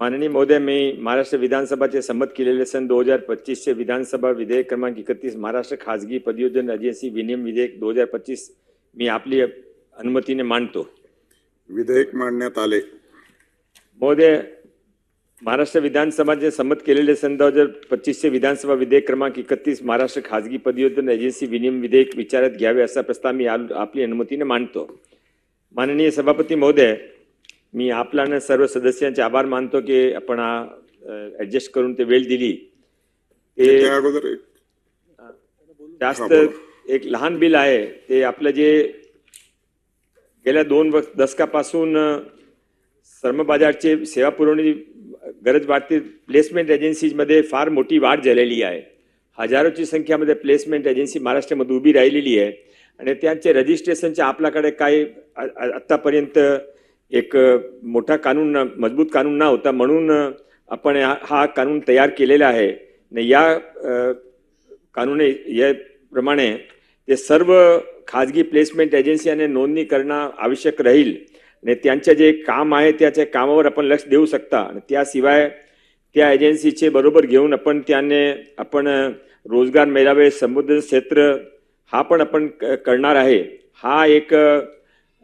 माननीय महोदय मी महाराष्ट्र विधानसभाचे संमत केलेले सन दोन हजार पच्चीसचे विधानसभा विधेयक क्रमांक एकतीस महाराष्ट्र खाजगी पदयोजन एजन्सी विनियम विधेयक दोन हजार पच्चीस मी आपली अनुमतीने मांडतो. विधेयक मांडण्यात आले. महोदय महाराष्ट्र विधानसभाचे संमत केलेले सन दोन हजार पच्चीसचे विधानसभा विधेयक क्रमांक एकतीस महाराष्ट्र खाजगी पदयोजन एजन्सी विनियम विधेयक विचारात घ्यावे असा प्रस्ताव मी आपली अनुमतीने मांडतो. माननीय सभापती महोदय मी आपला आणि सर्व सदस्यांचे आभार मानतो की आपण ॲडजस्ट करून ते वेळ दिली. ते जास्त एक लहान बिल आहे. ते आपलं जे गेल्या दोन दशकापासून श्रम बाजारचे सेवा पुरवण्याची गरज वाढते. प्लेसमेंट एजन्सीजमध्ये फार मोठी वाढ झालेली आहे. हजारोची संख्यामध्ये प्लेसमेंट एजन्सी महाराष्ट्रामध्ये उभी राहिलेली आहे. आणि त्यांचे रजिस्ट्रेशनचे आपल्याकडे काही आत्तापर्यंत एक मोठा कानून मजबूत कानून ना होता म्हणून आपण हा कानून तयार केलेला आहे. आणि या अ, कानून याप्रमाणे ते सर्व खाजगी प्लेसमेंट एजन्सीने नोंदणी करणं आवश्यक राहील. आणि त्यांचे जे काम आहे त्याच्या कामावर आपण लक्ष देऊ शकता. आणि त्याशिवाय त्या एजन्सीचे बरोबर घेऊन आपण त्याने आपण रोजगार मेळावे समुद्र क्षेत्र हा पण आपण क- करणार आहे. हा एक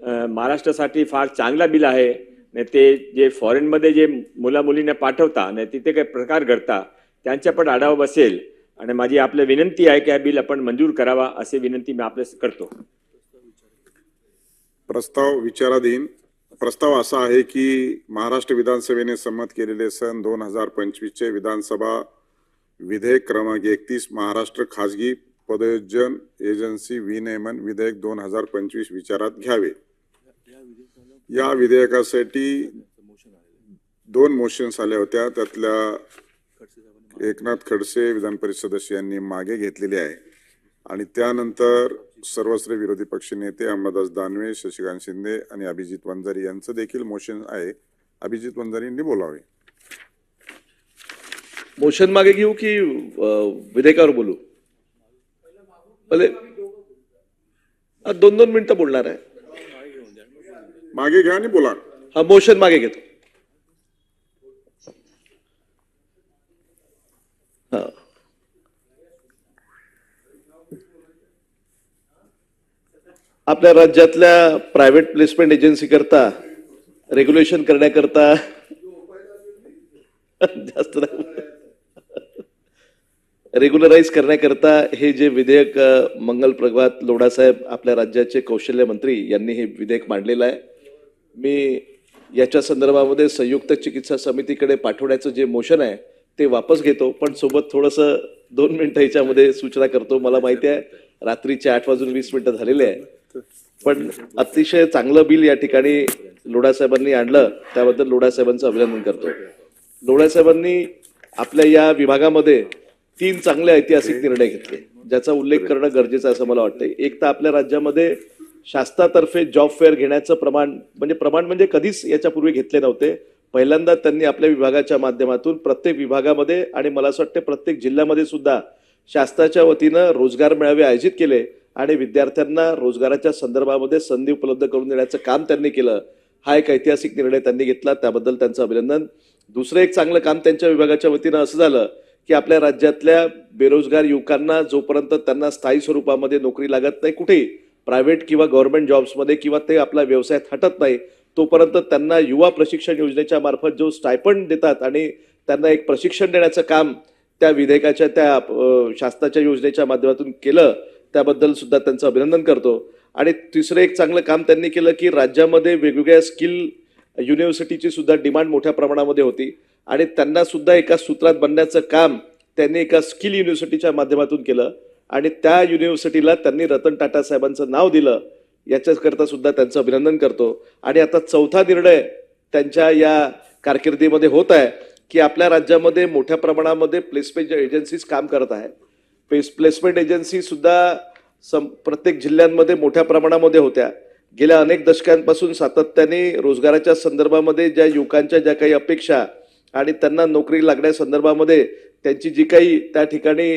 महाराष्ट्रासाठी फार चांगला बिल आहे. नाही ते जे फॉरेनमध्ये जे मुला मुलींना पाठवता आणि तिथे काही प्रकार घडता त्यांच्या पण आढावा बसेल. आणि माझी आपल्या विनंती आहे की हा बिल आपण मंजूर करावा असे विनंती मी आपल्यास करतो. प्रस्ताव विचाराधीन. प्रस्ताव असा आहे की महाराष्ट्र विधानसभेने संमत केलेले सन दोन हजार पंचवीसचे विधानसभा विधेयक क्रमांक एकतीस महाराष्ट्र खाजगी पदयोजन एजन्सी विनियमन विधेयक दोन हजार पंचवीस विचारात घ्यावे. या विधेयकासाठी दोन मोशन्स आल्या होत्या. त्यातल्या एकनाथ खडसे विधान परिषद सदस्य यांनी मागे घेतलेली आहे. आणि त्यानंतर सर्वश्रेय विरोधी पक्षनेते अहमदास दानवे शशिकांत शिंदे आणि अभिजित वंजारी यांचं देखील मोशन आहे. अभिजित वंजारी यांनी बोलावे. मोशन मागे घेऊ की विधेयकावर बोलू? भले दोन दोन मिनिटं बोलणार आहे. मागे घ्या आणि बोला. हा मोशन मागे घेतो. हा. आपल्या राज्यातल्या प्रायव्हेट प्लेसमेंट एजन्सी करता रेग्युलेशन करण्याकरता जास्त रेग्युलराईज करण्याकरता हे जे विधेयक मंगल प्रभात लोढासाहेब आपल्या राज्याचे कौशल्य मंत्री यांनी हे विधेयक मांडलेलं आहे. मी याच्या संदर्भामध्ये संयुक्त चिकित्सा समितीकडे पाठवण्याचं जे मोशन आहे ते वापस घेतो. पण सोबत थोडंसं दोन मिनटं याच्यामध्ये सूचना करतो. मला माहिती आहे रात्रीचे आठ वाजून वीस मिनिटं झालेले आहे. पण अतिशय चांगलं बिल या ठिकाणी लोढासाहेबांनी आणलं. त्याबद्दल लोढासाहेबांचं अभिनंदन करतो. लोढासाहेबांनी आपल्या या विभागामध्ये तीन चांगले ऐतिहासिक निर्णय घेतले. ज्याचा उल्लेख करणं गरजेचं असं मला वाटतं एक तर आपल्या राज्यामध्ये शासनातर्फे जॉब फेअर घेण्याचं प्रमाण म्हणजे प्रमाण म्हणजे कधीच याच्यापूर्वी घेतले नव्हते. पहिल्यांदा त्यांनी आपल्या विभागाच्या माध्यमातून प्रत्येक विभागामध्ये आणि मला असं वाटतं प्रत्येक जिल्ह्यामध्ये सुद्धा शासनाच्या वतीनं रोजगार मेळावे आयोजित केले आणि विद्यार्थ्यांना रोजगाराच्या संदर्भामध्ये संधी उपलब्ध करून देण्याचं काम त्यांनी केलं. हा एक ऐतिहासिक निर्णय त्यांनी घेतला. त्याबद्दल त्यांचं अभिनंदन. दुसरं एक चांगलं काम त्यांच्या विभागाच्या वतीनं असं झालं की आपल्या राज्यातल्या बेरोजगार युवकांना जोपर्यंत त्यांना स्थायी स्वरूपामध्ये नोकरी लागत नाही कुठेही प्रायव्हेट किंवा गव्हर्नमेंट जॉब्समध्ये किंवा ते आपला व्यवसायात हटत नाही तोपर्यंत त्यांना युवा प्रशिक्षण योजनेच्या मार्फत जो स्टायपंड देतात आणि त्यांना एक प्रशिक्षण देण्याचं काम त्या विधेयकाच्या त्या शासनाच्या योजनेच्या माध्यमातून केलं त्याबद्दल सुद्धा त्यांचं अभिनंदन करतो. आणि तिसरं एक चांगलं काम त्यांनी केलं की राज्यामध्ये वेगवेगळ्या स्किल युनिव्हर्सिटीची सुद्धा डिमांड मोठ्या प्रमाणामध्ये होती आणि त्यांना सुद्धा एका सूत्रात बनण्याचं काम त्यांनी एका स्किल युनिव्हर्सिटीच्या माध्यमातून केलं. आणि त्या युनिव्हर्सिटीला त्यांनी रतन टाटा साहेबांचं नाव दिलं. याच्याकरता सुद्धा त्यांचं अभिनंदन करतो. आणि आता चौथा निर्णय त्यांच्या या कारकिर्दीमध्ये होत आहे की आपल्या राज्यामध्ये मोठ्या प्रमाणामध्ये प्लेसमेंट एजन्सीज काम करत आहे प्लेस प्लेसमेंट एजन्सीसुद्धा सम प्रत्येक जिल्ह्यांमध्ये मोठ्या प्रमाणामध्ये होत्या. गेल्या अनेक दशकांपासून सातत्याने रोजगाराच्या संदर्भामध्ये ज्या युवकांच्या ज्या काही अपेक्षा आणि त्यांना नोकरी लागण्यासंदर्भामध्ये त्यांची जी काही त्या ठिकाणी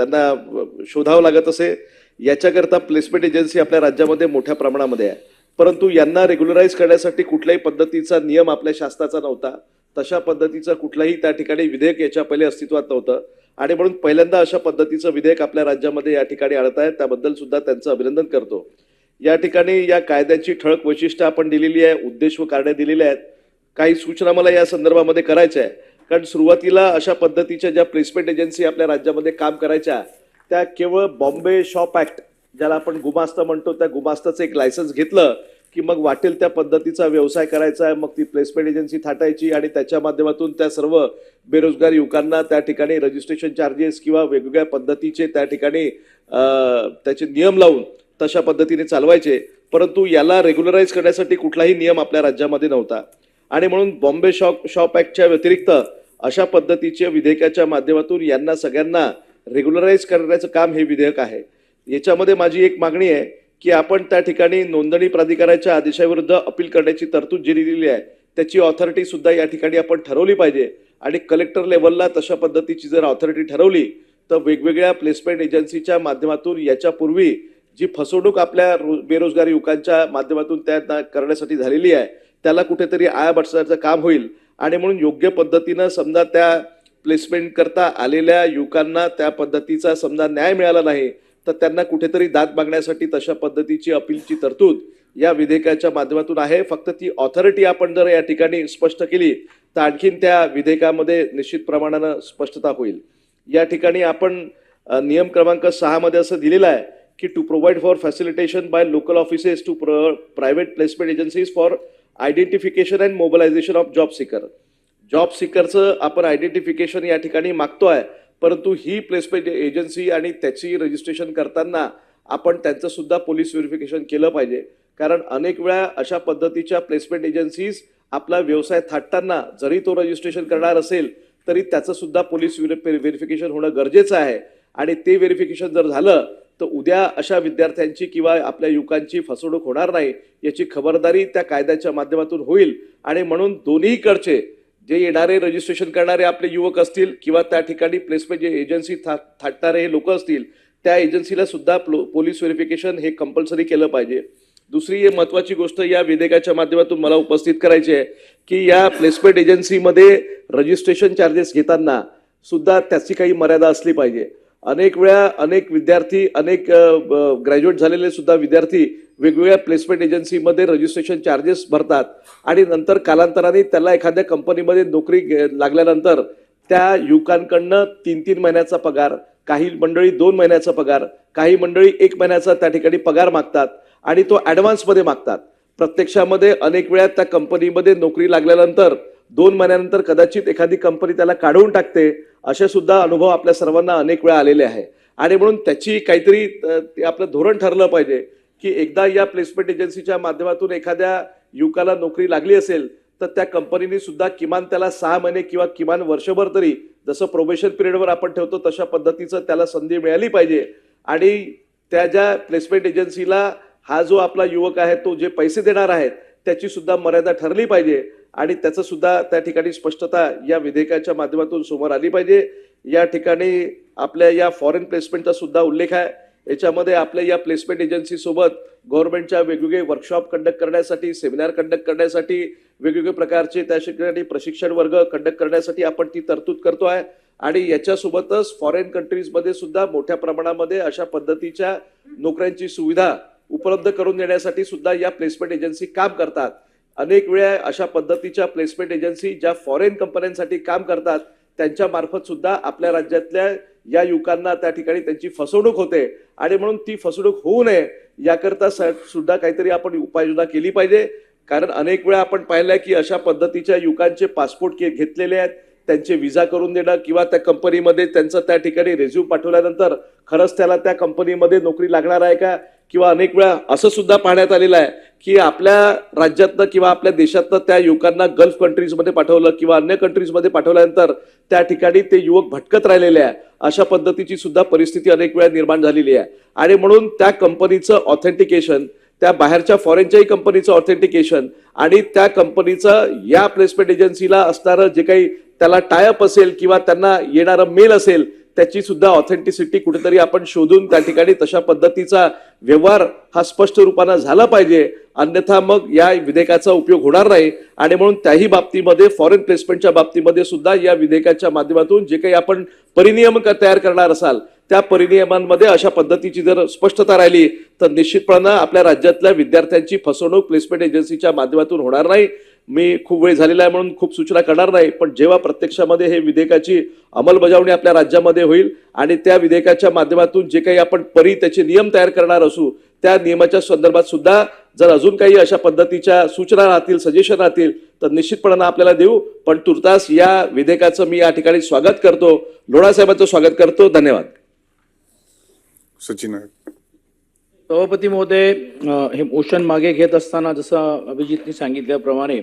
त्यांना शोधावं लागत असे. याच्याकरता प्लेसमेंट एजन्सी आपल्या राज्यामध्ये मोठ्या प्रमाणामध्ये आहे. परंतु यांना रेग्युलराईज करण्यासाठी कुठल्याही पद्धतीचा नियम आपल्या शासनाचा नव्हता. तशा पद्धतीचं कुठलंही त्या ठिकाणी विधेयक याच्या पहिले अस्तित्वात नव्हतं. आणि म्हणून पहिल्यांदा अशा पद्धतीचं विधेयक आपल्या राज्यामध्ये या ठिकाणी आणत आहे त्याबद्दल सुद्धा त्यांचं अभिनंदन करतो. या ठिकाणी या कायद्याची ठळक वैशिष्ट्य आपण दिलेली आहे उद्देश व कारणे दिलेली आहेत. काही सूचना मला या संदर्भामध्ये करायच्या आहे कारण सुरुवातीला अशा पद्धतीच्या ज्या प्लेसमेंट एजन्सी आपल्या राज्यामध्ये काम करायच्या त्या केवळ बॉम्बे शॉप ऍक्ट ज्याला आपण गुमास्ता म्हणतो त्या गुमास्ताचं एक लायसन्स घेतलं की मग वाटेल त्या पद्धतीचा व्यवसाय करायचा आहे मग ती प्लेसमेंट एजन्सी थाटायची आणि त्याच्या माध्यमातून त्या सर्व बेरोजगार युवकांना त्या ठिकाणी रजिस्ट्रेशन चार्जेस किंवा वेगवेगळ्या पद्धतीचे त्या ठिकाणी त्याचे नियम लावून तशा पद्धतीने चालवायचे. परंतु याला रेग्युलराईज करण्यासाठी कुठलाही नियम आपल्या राज्यामध्ये नव्हता. आणि म्हणून बॉम्बे शॉप शॉप ऍक्टच्या व्यतिरिक्त अशा पद्धतीच्या विधेयकाच्या माध्यमातून यांना सगळ्यांना रेग्युलराईज करण्याचं काम हे विधेयक आहे. याच्यामध्ये माझी एक मागणी आहे की आपण त्या ठिकाणी नोंदणी प्राधिकाराच्या आदेशाविरुद्ध अपील करण्याची तरतूद जी दिलेली आहे त्याची ऑथॉरिटी सुद्धा या ठिकाणी आपण ठरवली पाहिजे. आणि कलेक्टर लेवलला तशा पद्धतीची जर ऑथॉरिटी ठरवली तर वेगवेगळ्या प्लेसमेंट एजन्सीच्या माध्यमातून याच्यापूर्वी जी फसवणूक आपल्या रो- बेरोजगार युवकांच्या माध्यमातून त्यांना करण्यासाठी झालेली आहे त्याला कुठेतरी आया बसण्याचं काम होईल. आणि म्हणून योग्य पद्धतीनं समजा त्या प्लेसमेंट करता आलेल्या युवकांना त्या पद्धतीचा समजा न्याय मिळाला नाही तर त्यांना कुठेतरी दाद मागण्यासाठी तशा पद्धतीची अपीलची तरतूद या विधेयकाच्या माध्यमातून आहे. फक्त ती ऑथॉरिटी आपण जर या ठिकाणी स्पष्ट केली तर आणखीन त्या विधेयकामध्ये निश्चित प्रमाणानं स्पष्टता होईल. या ठिकाणी आपण नियम क्रमांक सहामध्ये असं दिलेलं आहे की to provide for facilitation by local offices to private placement agencies for identification and mobilisation of job seeker job सिकरचं आपण आयडेंटिफिकेशन या ठिकाणी मागतो आहे परंतु ही प्लेसमेंट एजन्सी आणि त्याची रजिस्ट्रेशन करताना आपण त्यांचं सुद्धा पोलीस व्हेरिफिकेशन केलं पाहिजे. कारण अनेक वेळा अशा पद्धतीच्या प्लेसमेंट एजन्सीज आपला व्यवसाय थाटताना जरी तो रजिस्ट्रेशन करणार असेल तरी त्याचं सुद्धा पोलीस व्हेरिफिकेशन होणं गरजेचं आहे. आणि ते व्हेरिफिकेशन जर झालं तर उद्या अशा विद्यार्थ्यांची किंवा आपल्या युवकांची फसवणूक होणार नाही याची खबरदारी त्या कायद्याच्या माध्यमातून होईल. आणि म्हणून दोन्हीकडचे जे येणारे रजिस्ट्रेशन करणारे आपले युवक असतील किंवा त्या ठिकाणी प्लेसमेंट जे एजन्सी था थाटणारे हे लोक असतील त्या एजन्सीला सुद्धा प्लो- पोलीस व्हेरिफिकेशन हे कंपल्सरी केलं पाहिजे. दुसरी एक महत्वाची गोष्ट या विधेयकाच्या माध्यमातून मला उपस्थित करायची आहे की या प्लेसमेंट एजन्सीमध्ये रजिस्ट्रेशन चार्जेस घेताना सुद्धा त्याची काही मर्यादा असली पाहिजे. अनेक वेळा अनेक विद्यार्थी अनेक ग्रॅज्युएट झालेले सुद्धा विद्यार्थी वेगवेगळ्या प्लेसमेंट एजन्सीमध्ये रजिस्ट्रेशन चार्जेस भरतात. आणि नंतर कालांतराने त्याला एखाद्या कंपनीमध्ये नोकरी घे- लागल्यानंतर त्या युवकांकडनं तीन तीन महिन्याचा पगार काही मंडळी दोन महिन्याचा पगार काही मंडळी एक महिन्याचा त्या ठिकाणी पगार मागतात आणि तो ॲडव्हान्समध्ये मागतात. प्रत्यक्षामध्ये अनेक वेळा त्या कंपनीमध्ये नोकरी लागल्यानंतर दोन महिन्यानंतर कदाचित एखादी कंपनी त्याला काढून टाकते असे सुद्धा अनुभव आपल्या सर्वांना अनेक वेळा आलेले आहे. आणि म्हणून त्याची काहीतरी ते आपलं धोरण ठरलं पाहिजे की एकदा या प्लेसमेंट एजन्सीच्या माध्यमातून एखाद्या युवकाला नोकरी लागली असेल तर त्या कंपनीने सुद्धा किमान त्याला सहा महिने किंवा किमान वर्षभर तरी जसं प्रोबेशन पिरियडवर आपण ठेवतो तशा पद्धतीचं त्याला संधी मिळाली पाहिजे. आणि त्या ज्या प्लेसमेंट एजन्सीला हा जो आपला युवक आहे तो जे पैसे देणार आहेत त्याची सुद्धा मर्यादा ठरली पाहिजे. आणि त्याचं सुद्धा त्या ठिकाणी स्पष्टता या विधेयकाच्या माध्यमातून समोर आली पाहिजे. या ठिकाणी आपल्या या फॉरेन प्लेसमेंटचा सुद्धा उल्लेख आहे. याच्यामध्ये आपल्या या प्लेसमेंट एजन्सी सोबत गव्हर्नमेंटच्या वेगवेगळे वर्कशॉप कंडक्ट करण्यासाठी सेमिनार कंडक्ट करण्यासाठी वेगवेगळे प्रकारचे त्या ठिकाणी प्रशिक्षण वर्ग कंडक्ट करण्यासाठी आपण ती तरतूद करतो आहे. आणि याच्यासोबतच फॉरेन कंट्रीजमध्ये सुद्धा मोठ्या प्रमाणामध्ये अशा पद्धतीच्या नोकऱ्यांची सुविधा उपलब्ध करून देण्यासाठी सुद्धा या प्लेसमेंट एजन्सी काम करतात. अनेक वेळा अशा पद्धतीच्या प्लेसमेंट एजन्सी ज्या फॉरेन कंपन्यांसाठी काम करतात त्यांच्या मार्फत सुद्धा आपल्या राज्यातल्या या युवकांना त्या ठिकाणी त्यांची फसवणूक होते. आणि म्हणून ती फसवणूक होऊ नये याकरता सुद्धा काहीतरी आपण उपाययोजना केली पाहिजे. कारण अनेक वेळा आपण पाहिलंय की अशा पद्धतीच्या युवकांचे पासपोर्ट घेतलेले आहेत. त्यांचे विजा करून देणं किंवा त्या कंपनीमध्ये त्यांचं त्या ठिकाणी रेझ्यूम पाठवल्यानंतर खरंच त्याला त्या कंपनीमध्ये नोकरी लागणार आहे का? किंवा अनेक वेळा असं सुद्धा पाहण्यात आलेलं आहे की आपल्या राज्यातनं किंवा आपल्या देशातनं त्या युवकांना गल्फ कंट्रीजमध्ये पाठवलं किंवा अन्य कंट्रीजमध्ये पाठवल्यानंतर त्या ठिकाणी ते युवक भटकत राहिलेले आहे. अशा पद्धतीची सुद्धा परिस्थिती अनेक वेळा निर्माण झालेली आहे. आणि म्हणून त्या कंपनीचं ऑथेंटिकेशन त्या बाहेरच्या फॉरेनच्याही कंपनीचं ऑथेंटिकेशन आणि त्या कंपनीचं या प्लेसमेंट एजन्सीला असणारं जे काही त्याला टायअप असेल किंवा त्यांना येणारं मेल असेल त्याची सुद्धा ऑथेंटिसिटी कुठेतरी आपण शोधून त्या ठिकाणी तशा पद्धतीचा व्यवहार हा स्पष्ट रूपानं झाला पाहिजे. अन्यथा मग या विधेयकाचा उपयोग होणार नाही. आणि म्हणून त्याही बाबतीमध्ये फॉरेन प्लेसमेंटच्या बाबतीमध्ये सुद्धा या विधेयकाच्या माध्यमातून जे काही आपण परिनियम क- तयार करणार असाल त्या परिनियमांमध्ये अशा पद्धतीची जर स्पष्टता राहिली तर निश्चितपणानं आपल्या राज्यातल्या विद्यार्थ्यांची फसवणूक प्लेसमेंट एजन्सीच्या माध्यमातून होणार नाही. मी खूप वेळ झालेला आहे म्हणून खूप सूचना करणार नाही पण जेव्हा प्रत्यक्षामध्ये हे विधेयकाची अंमलबजावणी आपल्या राज्यामध्ये होईल आणि त्या विधेयकाच्या माध्यमातून जे काही आपण परी त्याचे नियम तयार करणार असू त्या नियमाच्या संदर्भात सुद्धा जर अजून काही अशा पद्धतीच्या सूचना राहतील सजेशन राहतील तर निश्चितपणानं आपल्याला देऊ. पण तुर्तास या विधेयकाचं मी या ठिकाणी स्वागत करतो. लोढा साहेबांचं स्वागत करतो. धन्यवाद. सचिन सभापती महोदय हे मोशन मागे घेत असताना जसं अभिजितने सांगितल्याप्रमाणे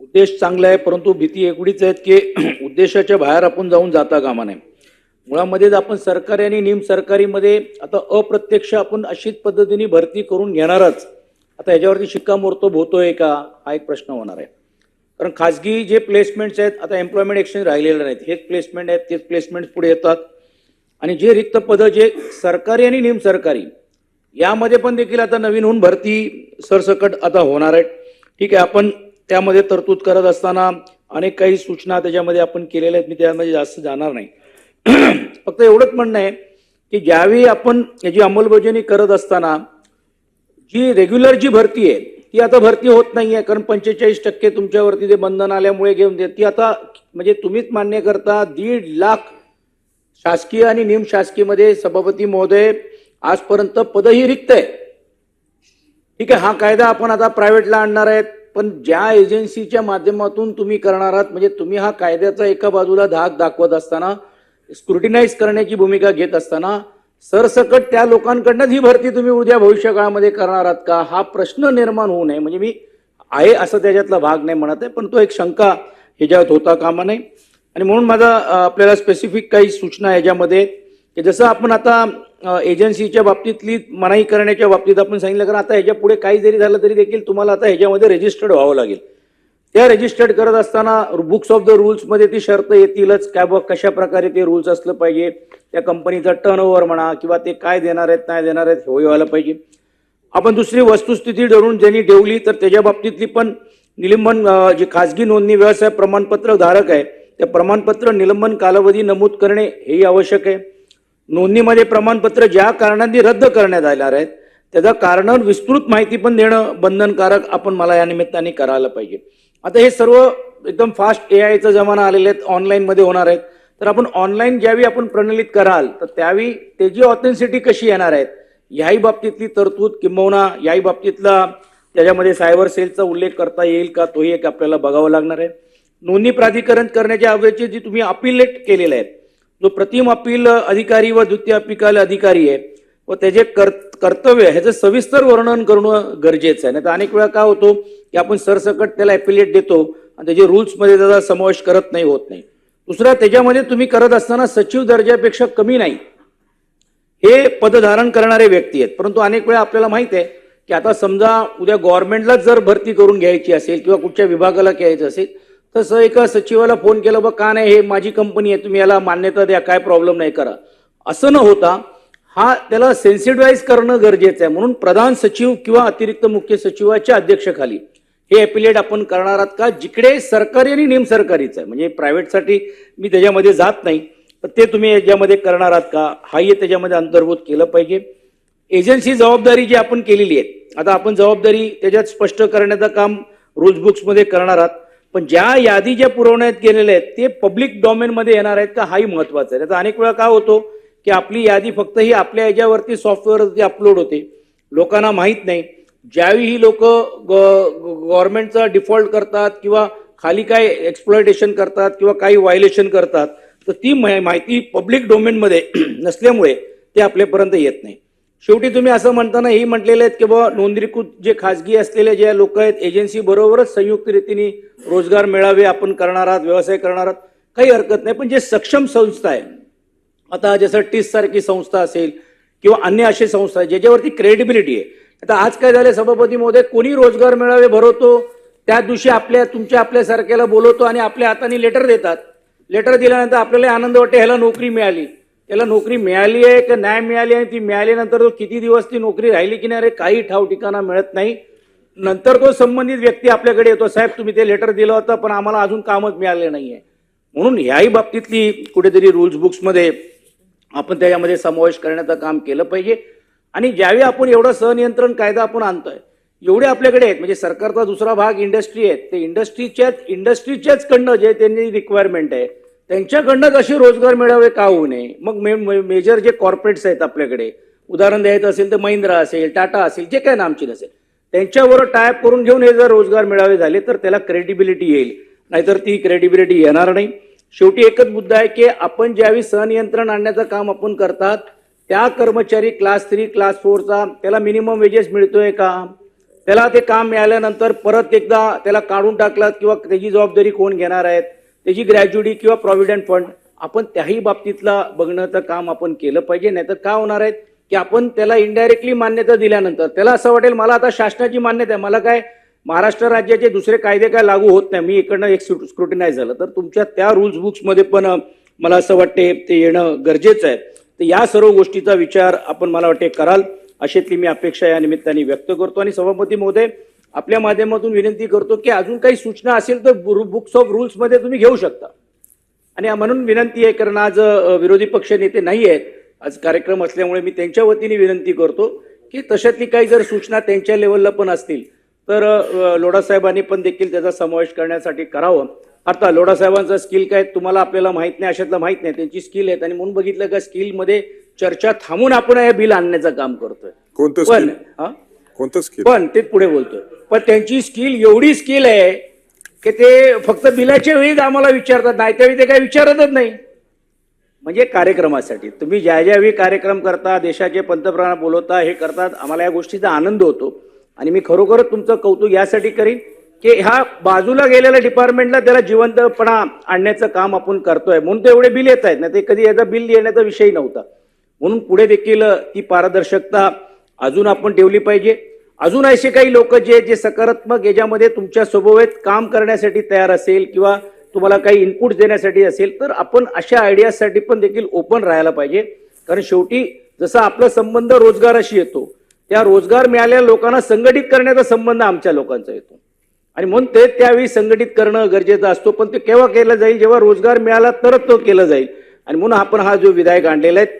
उद्देश चांगला आहे परंतु भीती एवढीच आहेत की उद्देशाच्या बाहेर आपण जाऊन जाता कामा नये. मुळामध्ये आपण सरकारी आणि निम सरकारीमध्ये आता अप्रत्यक्ष आपण अशीच पद्धतीने भरती करून घेणारच. आता याच्यावरती शिक्कामोर्तब होतोय का? हा एक प्रश्न होणार आहे. कारण खाजगी जे प्लेसमेंट्स आहेत आता एम्प्लॉयमेंट एक्सचेंज राहिलेले नाहीत. हेच प्लेसमेंट आहेत तेच प्लेसमेंट पुढे येतात. आणि जे रिक्त पदं जे सरकारी आणि निमसरकारी यामध्ये पण देखील आता नवीन होऊन भरती सरसकट आता होणार आहे ठीक आहे आपण त्यामध्ये तरतूद करत असताना अनेक काही सूचना त्याच्यामध्ये आपण केलेल्या आहेत. मी त्यामध्ये जास्त जाणार नाही. फक्त एवढंच म्हणणं आहे की ज्यावेळी आपण याची अंमलबजावणी करत असताना जी रेग्युलर जी भरती आहे ती आता भरती होत नाही आहे कारण पंचेचाळीस टक्के तुमच्यावरती ते बंधन आल्यामुळे घेऊन दे ती आता म्हणजे तुम्हीच मान्य करता दीड लाख शासकीय आणि निमशासकीयमध्ये सभापती महोदय आजपर्यंत पदही रिक्त आहे. ठीक आहे हा कायदा आपण आता प्रायव्हेटला आणणार आहेत. पण ज्या एजन्सीच्या माध्यमातून तुम्ही करणार आहात म्हणजे तुम्ही हा कायद्याचा एका बाजूला धाक दाखवत असताना स्क्रुटिनाइज करण्याची भूमिका घेत असताना सरसकट त्या लोकांकडनंच ही भरती तुम्ही उद्या भविष्यकाळामध्ये करणार आहात का? हा प्रश्न निर्माण होऊ नये. म्हणजे मी आहे असं त्याच्यातला भाग नाही म्हणत आहे पण तो एक शंका ह्याच्यात होता कामा नये. आणि म्हणून माझा आपल्याला स्पेसिफिक काही सूचना ह्याच्यामध्ये की जसं आपण आता एजन्सीच्या बाबतीतली मनाई करण्याच्या बाबतीत आपण सांगितलं कारण आता ह्याच्या पुढे काही जरी झालं तरी देखील तुम्हाला आता ह्याच्यामध्ये रजिस्टर्ड व्हावं लागेल. त्या रजिस्टर्ड करत असताना बुक्स ऑफ द रूल्समध्ये ती शर्त येतीलच काय बुवा कशा प्रकारे ते रुल्स असलं पाहिजे त्या कंपनीचा टर्नओव्हर म्हणा किंवा ते काय देणार आहेत नाही देणार आहेत हे व्हायला पाहिजे. आपण दुसरी वस्तुस्थिती धरून ज्यांनी ठेवली तर त्याच्या बाबतीतली पण निलंबन जे खाजगी नोंदणी व्यवसाय प्रमाणपत्र धारक आहे त्या प्रमाणपत्र निलंबन कालावधी नमूद करणे हेही आवश्यक आहे. नोंदणीमध्ये प्रमाणपत्र ज्या कारणांनी रद्द करण्यात आणार आहेत त्याचा कारण विस्तृत माहिती पण देणं बंधनकारक आपण मला या निमित्ताने करायला पाहिजे. आता हे सर्व एकदम फास्ट ए आयचा जमाना आलेले आहेत ऑनलाईनमध्ये होणार आहेत. तर आपण ऑनलाईन ज्यावेळी आपण प्रणालीत कराल तर त्यावेळी त्याची ऑथेन्सिटी कशी येणार आहेत याही बाबतीतली तरतूद किंबहुना याही बाबतीतला त्याच्यामध्ये सायबर सेलचा उल्लेख करता येईल का तोही एक आपल्याला बघावं लागणार आहे. नोंदणी प्राधिकरण करण्याच्या ऐवजी जी तुम्ही अपिलेट केलेले आहेत जो प्रतिम अपील अधिकारी व द्वितीय अपिकाल अधिकारी आहे व त्याचे कर्तव्य ह्याचं सविस्तर वर्णन करणं गरजेचं आहे. नाही तर अनेक वेळा काय होतो की आपण सरसकट त्याला ॲपिलेट देतो आणि त्याचे रूल्समध्ये त्याचा समावेश करत नाही होत नाही. दुसरा त्याच्यामध्ये तुम्ही करत असताना सचिव दर्जापेक्षा कमी नाही. हे पद धारण करणारे व्यक्ती आहेत. परंतु अनेक वेळा आपल्याला माहिती आहे की आता समजा उद्या गव्हर्नमेंटलाच जर भरती करून घ्यायची असेल किंवा कुठच्या विभागाला घ्यायचं असेल तसं एका सचिवाला फोन केला बा का नाही हे माझी कंपनी आहे तुम्ही याला मान्यता द्या काय प्रॉब्लेम नाही करा. असं न होता हा त्याला सेन्सिटिव्हाइज करणं गरजेचं आहे. म्हणून प्रधान सचिव किंवा अतिरिक्त मुख्य सचिवाच्या अध्यक्षाखाली हे ॲपिलेट आपण करणार आहात का? जिकडे सरकारी आणि निमसरकारीच आहे. म्हणजे प्रायव्हेटसाठी मी त्याच्यामध्ये जात नाही तर ते तुम्ही याच्यामध्ये करणार आहात का? हाही त्याच्यामध्ये अंतर्भूत केलं पाहिजे. एजन्सी जबाबदारी जी आपण केलेली आहे आता आपण जबाबदारी त्याच्यात स्पष्ट करण्याचं काम रुल्स बुक्समध्ये करणार आहात. पण ज्या यादी ज्या पुरवण्यात गेलेल्या आहेत ते पब्लिक डॉमेनमध्ये येणार आहेत का हाही महत्वाचं आहे. आता अनेक वेळा काय होतो की आपली यादी फक्त ही आपल्या याच्यावरती सॉफ्टवेअरवरती अपलोड होते. लोकांना माहीत नाही. ज्यावेळी ही लोक गव्हर्नमेंटचा डिफॉल्ट करतात किंवा खाली काय एक्सप्लॉयटेशन करतात किंवा काही व्हायलेशन करतात तर ती माहिती पब्लिक डोमेनमध्ये नसल्यामुळे ते आपल्यापर्यंत येत नाही. शेवटी तुम्ही असं म्हणताना ही म्हटलेलं आहेत की बाबा नोंदणीकृत जे खाजगी असलेले जे लोक आहेत एजन्सी बरोबरच संयुक्त रीतीने रोजगार मिळावे आपण करणार आहात व्यवसाय करणार आहात काही हरकत नाही. पण जे सक्षम संस्था आहे आता जसं टीस सारखी संस्था असेल किंवा अन्य अशी संस्था आहे ज्याच्यावरती क्रेडिबिलिटी आहे. आता आज काय झालं सभापती महोदय कोणी रोजगार मिळावे भरवतो त्या दिवशी आपल्या तुमच्या आपल्यासारख्याला बोलवतो आणि आपल्या हाताने लेटर देतात. लेटर दिल्यानंतर आपल्याला आनंद वाटते ह्याला नोकरी मिळाली. त्याला नोकरी मिळाली आहे का नाही मिळाली आहे? ती मिळाल्यानंतर तो किती दिवस ती नोकरी राहिली की नाही अरे काही ठाव ठिकाणा मिळत नाही. नंतर तो संबंधित व्यक्ती आपल्याकडे येतो. साहेब तुम्ही ते लेटर दिलं होतं पण आम्हाला अजून कामच मिळाले नाही आहे म्हणून ह्याही बाबतीतली कुठेतरी रुल्स बुक्समध्ये आपण त्याच्यामध्ये समावेश करण्याचं काम केलं पाहिजे. आणि ज्यावेळी आपण एवढं सनियंत्रण कायदा आपण आणतोय एवढे आपल्याकडे आहेत. म्हणजे सरकारचा दुसरा भाग इंडस्ट्री आहे ते इंडस्ट्रीच्याच इंडस्ट्रीच्याच कडनं जे त्यांनी रिक्वायरमेंट आहे त्यांच्याकडनंच असे रोजगार मिळावे का होऊ नये? मग मे मे- मेजर जे कॉर्पोरेट्स आहेत आपल्याकडे उदाहरण द्यायचं असेल तर महिंद्रा असेल टाटा असेल जे काय नामचीन असेल त्यांच्यावर टायप करून घेऊन हे जर रोजगार मिळावे झाले तर त्याला क्रेडिबिलिटी येईल. नाहीतर ती क्रेडिबिलिटी येणार नाही. शेवटी एकच मुद्दा आहे की आपण ज्यावेळी सहनियंत्रण आणण्याचं काम आपण करतात त्या कर्मचारी क्लास थ्री क्लास फोरचा त्याला मिनिमम वेजेस मिळतोय का? त्याला ते काम मिळाल्यानंतर परत एकदा त्याला काढून टाकलात किंवा त्याची जबाबदारी कोण घेणार आहेत? त्याची ग्रॅज्युटी किंवा प्रॉव्हिडंट फंड आपण त्याही बाबतीतला बघण्याचं काम आपण केलं पाहिजे. नाहीतर काय होणार आहे? की आपण त्याला इनडायरेक्टली मान्यता दिल्यानंतर त्याला असं वाटेल मला आता शासनाची मान्यता आहे मला काय महाराष्ट्र राज्याचे दुसरे कायदे काय लागू होत नाही मी इकडनं एक स्क्रुटिनाइज झालं. तर तुमच्या त्या रुल्स बुक्समध्ये पण मला असं वाटते ते येणं गरजेचं आहे. तर या सर्व गोष्टीचा विचार आपण मला वाटते कराल. अशीतली मी अपेक्षा या निमित्ताने व्यक्त करतो. आणि सभापती महोदय आपल्या माध्यमातून विनंती करतो की अजून काही सूचना असेल तर बुक्स ऑफ रुल्समध्ये तुम्ही घेऊ शकता. आणि म्हणून विनंती आहे कारण आज विरोधी पक्ष नेते नाही आहेत. आज कार्यक्रम असल्यामुळे मी त्यांच्या वतीने विनंती करतो की तशातली काही जर सूचना त्यांच्या लेवलला पण असतील तर अ, लोढा साहेबांनी पण देखील त्याचा समावेश करण्यासाठी करावं. आता लोढा साहेबांचं स्किल काय तुम्हाला आपल्याला माहीत नाही अशातलं माहीत नाही. त्यांची स्किल आहेत आणि म्हणून बघितलं का स्किलमध्ये चर्चा थांबून आपण हे बिल आणण्याचं काम करतोय. कोणतं पण कोणतं स्किल पण ते पुढे बोलतोय. पण त्यांची स्किल एवढी स्किल आहे की ते फक्त बिलाच्या वेळीच आम्हाला विचारतात नाही त्यावेळी ते काही विचारतच नाही. म्हणजे कार्यक्रमासाठी. तुम्ही ज्या ज्यावेळी कार्यक्रम करता देशाचे पंतप्रधान बोलवता हे करतात आम्हाला या गोष्टीचा आनंद होतो. आणि मी खरोखरच तुमचं कौतुक यासाठी करीन की ह्या बाजूला गेलेल्या डिपार्टमेंटला त्याला जिवंतपणा आणण्याचं काम आपण करतोय. म्हणून ते एवढे बिल येत आहेत. ना ते कधी याचा बिल येण्याचा विषय नव्हता. म्हणून पुढे देखील ती पारदर्शकता अजून आपण ठेवली पाहिजे. अजून असे काही लोक जे जे सकारात्मक याच्यामध्ये तुमच्यासोबत काम करण्यासाठी तयार असेल किंवा तुम्हाला काही इनपुट देण्यासाठी असेल तर आपण अशा आयडियासाठी पण देखील ओपन राहायला पाहिजे. कारण शेवटी जसा आपला संबंध रोजगाराशी येतो त्या रोजगार मिळालेल्या लोकांना संघटित करण्याचा संबंध आमच्या लोकांचा येतो. आणि म्हणून ते त्यावेळी संघटित करणं गरजेचं असतो पण ते केव्हा केलं जाईल? जेव्हा रोजगार मिळाला तरच तो केलं जाईल. आणि म्हणून आपण हा जो विधायक आणलेला आहे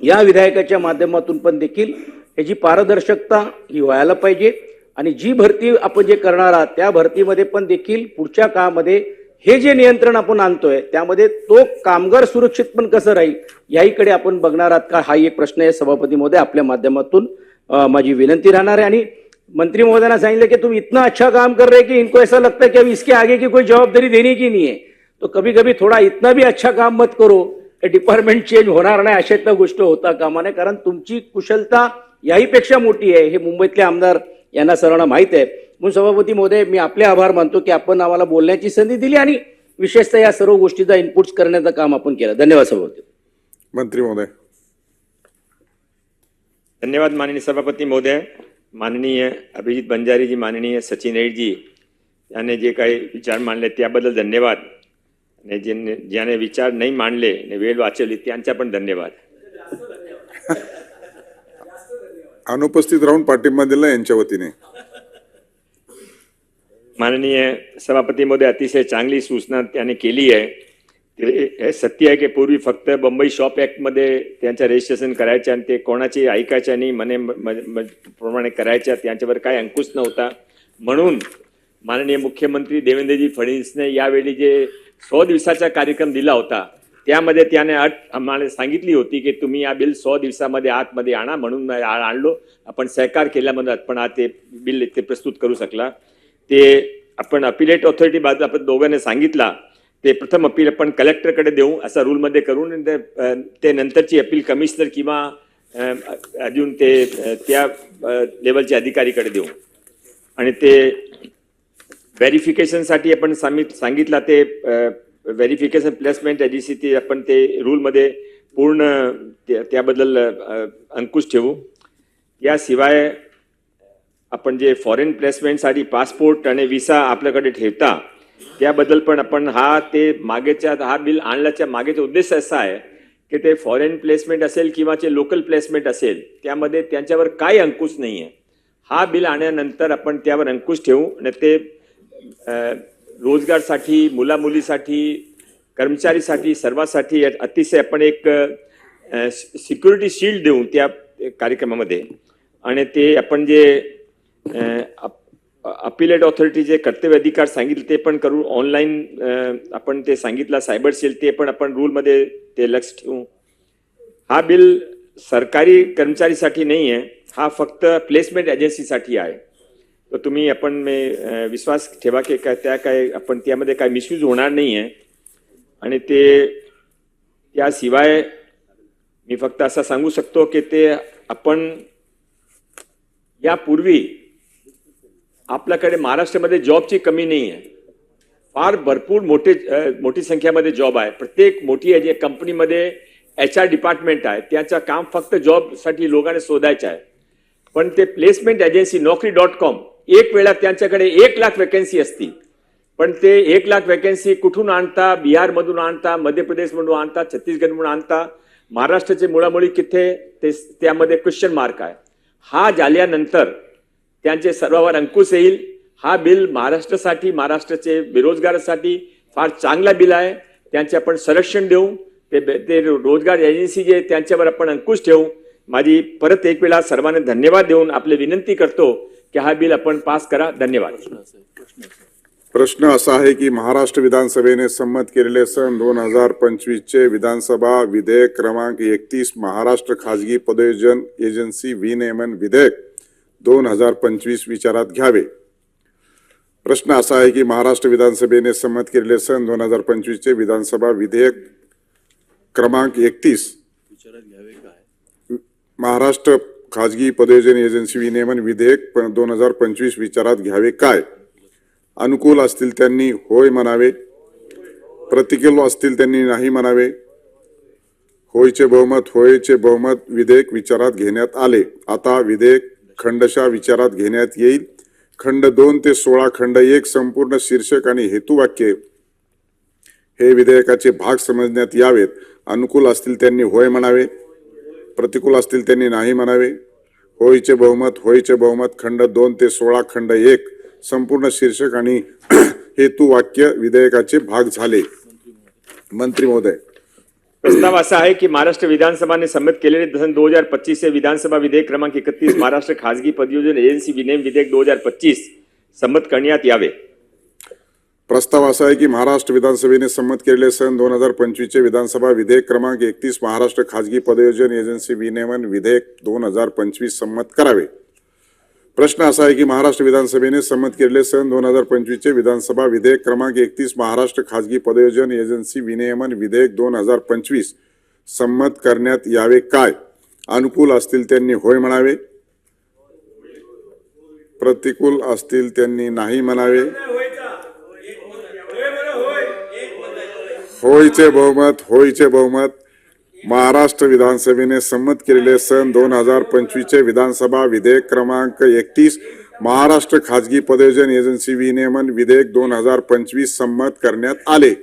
या विधायकाच्या माध्यमातून पण देखील ह्याची पारदर्शकता ही व्हायला पाहिजे. आणि जी भरती आपण जे करणार आहात त्या भरतीमध्ये पण देखील पुढच्या काळामध्ये हे जे नियंत्रण आपण आणतोय त्यामध्ये तो कामगार सुरक्षित पण कसं राहील याहीकडे आपण बघणार आहात. का हा एक प्रश्न आहे सभापती महोदय आपल्या माध्यमातून माझी विनंती राहणार आहे. आणि मंत्री महोदयांना सांगितलं की तुम इतना अच्छा काम कर रहे की कि इनको ऐसा लगता है कि अब इसके आगे की कोई जवाबदारी देने की नहीं है तो कभी कभी थोड़ा इतना भी अच्छा काम मत करो. डिपार्टमेंट चेंज होणार नाही अशा गोष्ट होता कामा नये. कारण तुमची कुशलता याहीपेक्षा मोठी आहे. हे मुंबईतले आमदार यांना सर्वांना माहीत आहे. म्हणून सभापती महोदय मी आपले आभार मानतो की आपण आम्हाला बोलण्याची संधी दिली आणि विशेषतः या सर्व गोष्टीचा इनपुट्स करण्याचं काम आपण केलं. धन्यवाद सभापती. मंत्री महोदय. धन्यवाद माननीय सभापती महोदय. माननीय अभिजित बंजारीजी माननीय सचिन रेड्डी याने जे काही विचार मांडले त्याबद्दल धन्यवाद. आणि ज्यांनी ज्याने विचार नाही मांडले आणि वेळ वाचवली त्यांचा पण धन्यवाद. अनुपस्थित राहून पाठिंबा दिला यांच्या वतीने. माननीय सभापती महोदय अतिशय चांगली सूचना त्याने केली आहे. हे सत्य आहे की पूर्वी फक्त बंबई शॉप ॲक्टमध्ये त्यांचं रजिस्ट्रेशन करायचं आणि ते कोणाचे ऐकायच्या आणि मने म- प्रमाणे करायच्या त्यांच्यावर काय अंकुश नव्हता. म्हणून माननीय मुख्यमंत्री देवेंद्रजी फडणवीसने यावेळी जे सौ दिवसाचा कार्यक्रम दिला होता त्यामध्ये त्याने अट आम्हाला सांगितली होती की तुम्ही या बिल सौ दिवसामध्ये आतमध्ये आणा म्हणून आ- आणलो. आपण सहकार केल्यामध्ये पण हा ते बिल ते प्रस्तुत करू शकला. ते आपण अपिलेट ऑथॉरिटी बाजू आपण दोघांनी सांगितला. ते प्रथम अपील आपण कलेक्टरकडे देऊ असा रूलमध्ये करून ते, नंतरची अपील कमिशनर किंवा अजून ते त्या लेवलच्या अधिकारीकडे देऊ. आणि ते व्हेरिफिकेशनसाठी आपण सांगित सांगितलं ते व्हेरिफिकेशन प्लेसमेंट सी ते आपण ते रूलमध्ये पूर्ण त्या- त्याबद्दल अंकुश ठेवू. याशिवाय आपण जे फॉरेन प्लेसमेंटसाठी पासपोर्ट आणि विसा आपल्याकडे ठेवता त्याबद्दल पण आपण हा ते मागेच्या हा बिल आणल्याच्या मागेचा उद्देश असा आहे की ते फॉरेन प्लेसमेंट असेल किंवा जे लोकल प्लेसमेंट असेल त्यामध्ये त्यांच्यावर काही अंकुश नाही आहे हा बिल आणल्यानंतर आपण त्यावर अंकुश ठेवू आणि ते रोजगारसाठी मुलामुलीसाठी कर्मचारीसाठी सर्वांसाठी अतिशय आपण एक सिक्युरिटी शील्ड देऊ त्या कार्यक्रमामध्ये. आणि ते आपण जे अपिलेट ऑथॉरिटी जे कर्तव्य अधिकार सांगितले ते पण करू. ऑनलाईन आपण ते सांगितलं सायबर सेल ते पण आपण रूलमध्ये ते लक्ष ठेवू. हा बिल सरकारी कर्मचारीसाठी नाही आहे हा फक्त प्लेसमेंट एजन्सीसाठी आहे. तर तुम्ही आपण मे- विश्वास ठेवा की काय त्या काय आपण त्यामध्ये काय मिसयूज होणार नाही आहे आणि ते त्याशिवाय मी फक्त असं सांगू शकतो की ते आपण यापूर्वी आपल्याकडे महाराष्ट्रामध्ये जॉबची कमी नाही आहे फार भरपूर मोठे मोठी संख्यामध्ये जॉब आहे. प्रत्येक मोठी जे कंपनीमध्ये एच आर डिपार्टमेंट आहे. त्याचं काम फक्त जॉबसाठी लोकांना शोधायचं आहे. पण ते placement agency Naukri dot com एक वेळा त्यांच्याकडे एक लाख वॅकन्सी असती पण ते एक लाख वॅकन्सी कुठून आणता? बिहारमधून आणता? मध्य प्रदेशमधून आणता? छत्तीसगडमधून आणता? महाराष्ट्राचे मुळामुळी किथे? ते त्यामध्ये क्वेश्चन मार्क आहे. हा झाल्यानंतर त्यांचे सर्वावर अंकुश येईल. हा बिल महाराष्ट्रासाठी महाराष्ट्राचे बेरोजगारासाठी फार चांगला बिल आहे. त्यांचे आपण संरक्षण देऊ. ते ते रोजगार एजन्सी जे त्यांच्यावर आपण अंकुश ठेवू. माझी परत एक वेळा सर्वांना धन्यवाद देऊन आपली विनंती करतो. की हा बिल आपण पास करा. धन्यवाद. प्रश्न असा आहे की महाराष्ट्र विधानसभेने संमत केलेले सन दोन हजार पंचवीसचे विधानसभा विधेयक क्रमांक एकतीस महाराष्ट्र खाजगी पदयोजन एजन्सी विनियमन विधेयक दोन हजार पंचवीस विचारात घ्यावे. प्रश्न असा आहे की महाराष्ट्र विधानसभेने संमत केलेले सन दोन हजार पंचवीसचे विधानसभा विधेयक क्रमांक एकतीस महाराष्ट्र खाजगी पदयोजन एजन्सी विनियमन विधेयक दोन हजार पंचवीस विचारात घ्यावे काय? अनुकूल असतील त्यांनी होय म्हणावे. प्रतिकूल असतील त्यांनी नाही म्हणावे. होयचे बहुमत होयचे बहुमत विधेयक विचारात घेण्यात आले. आता विधेयक खंडशा विचारात घेण्यात येईल. खंड दोन ते सोळा खंड एक संपूर्ण शीर्षक आणि हेतुवाक्य हे विधेयकाचे भाग समजण्यात यावेत. अनुकूल असतील त्यांनी होय म्हणावे. प्रतिकूल असतील त्यांनी नाही म्हणावे. होईचे बहुमत होयचे बहुमत खंड दोन ते सोळा खंड एक संपूर्ण शीर्षक आणि हेतू वाक्य विधेयकाचे भाग झाले. मंत्री महोदय. प्रस्ताव असा आहे की महाराष्ट्र विधानसभाने संमत केलेले धन दोन हजार पच्चीस हे विधानसभा विधेयक क्रमांक एकतीस महाराष्ट्र खाजगी पदयोजन एजन्सी विनियम विधेयक दो हजार पच्चीस संमत करण्यात यावे. प्रस्ताव असा आहे की महाराष्ट्र विधानसभेने संमत केलेले सन दोन हजार पंचवीसचे विधानसभा विधेयक क्रमांक एकतीस महाराष्ट्र खाजगी पदयोजन एजन्सी विनियमन विधेयक दोन हजार पंचवीस संमत करावे. प्रश्न असा आहे की महाराष्ट्र विधानसभेने संमत केलेले सन दोन हजार पंचवीसचे विधानसभा विधेयक क्रमांक एकतीस महाराष्ट्र खाजगी पदयोजन एजन्सी विनियमन विधेयक दोन हजार पंचवीस संमत करण्यात यावे काय? अनुकूल असतील त्यांनी होय म्हणावे. प्रतिकूल असतील त्यांनी नाही म्हणावे. होयचे बहुमत होळीचे बहुमत. महाराष्ट्र विधानसभेने संमत केलेले सन दोन हजार पंचवीसचे विधानसभा विधेयक क्रमांक एकतीस महाराष्ट्र खाजगी पदयोजन एजन्सी विनियमन विधेयक दोन हजार पंचवीस संमत करण्यात आले.